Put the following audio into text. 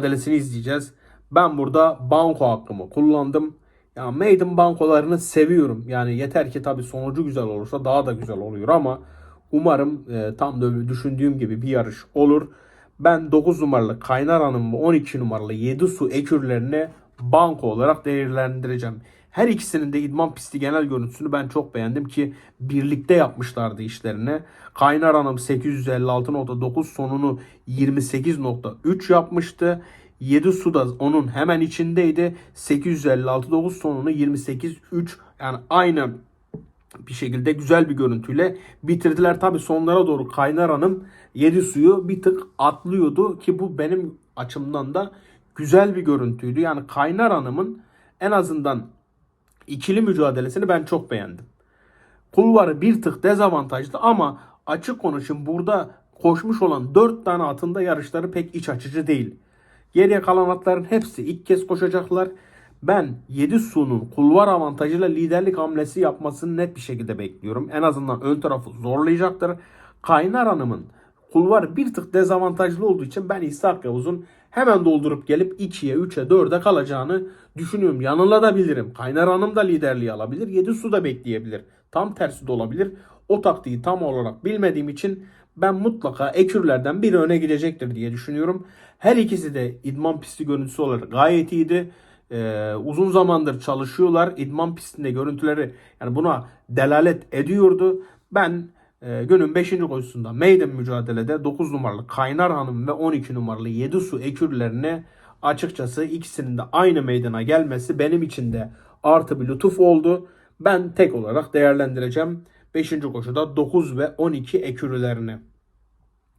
mücadelesini izleyeceğiz. Ben burada banko hakkımı kullandım. Ya maiden bankolarını seviyorum. Yani yeter ki tabii sonucu güzel olursa daha da güzel oluyor ama umarım e, tam da düşündüğüm gibi bir yarış olur. Ben 9 numaralı Kaynar Hanım ve 12 numaralı 7 su ekürlerini banko olarak değerlendireceğim. Her ikisinin de idman pisti genel görüntüsünü ben çok beğendim ki birlikte yapmışlardı işlerini. Kaynar Hanım 856.9 sonunu 28.3 yapmıştı. 7 su da onun hemen içindeydi. 856.9 sonunu 28.3 yani aynı bir şekilde güzel bir görüntüyle bitirdiler. Tabi sonlara doğru Kaynar Hanım 7 suyu bir tık atlıyordu ki bu benim açımdan da güzel bir görüntüydü. Yani Kaynar Hanım'ın en azından ikili mücadelesini ben çok beğendim. Kulvarı bir tık dezavantajlı ama açık konuşayım burada koşmuş olan 4 tane atında yarışları pek iç açıcı değil. Geriye kalan atların hepsi ilk kez koşacaklar. Ben 7 Su'nun kulvar avantajıyla liderlik hamlesi yapmasını net bir şekilde bekliyorum. En azından ön tarafı zorlayacaktır. Kaynar Hanım'ın kulvar bir tık dezavantajlı olduğu için ben İshak Yavuz'un hemen doldurup gelip 2'ye, 3'e, 4'e kalacağını düşünüyorum. Yanılabilirim. Kaynar Hanım da liderliği alabilir. 7 Su da bekleyebilir. Tam tersi de olabilir. O taktiği tam olarak bilmediğim için ben mutlaka ekürlerden biri öne gidecektir diye düşünüyorum. Her ikisi de idman pisti görüntüsü olarak gayet iyiydi. Ee, uzun zamandır çalışıyorlar. İdman pistinde görüntüleri yani buna delalet ediyordu. Ben e, günün 5. koşusunda maiden mücadelede 9 numaralı Kaynar Hanım ve 12 numaralı 7 su ekürlerine açıkçası ikisinin de aynı meydana gelmesi benim için de artı bir lütuf oldu. Ben tek olarak değerlendireceğim 5. koşuda 9 ve 12 ekürülerini.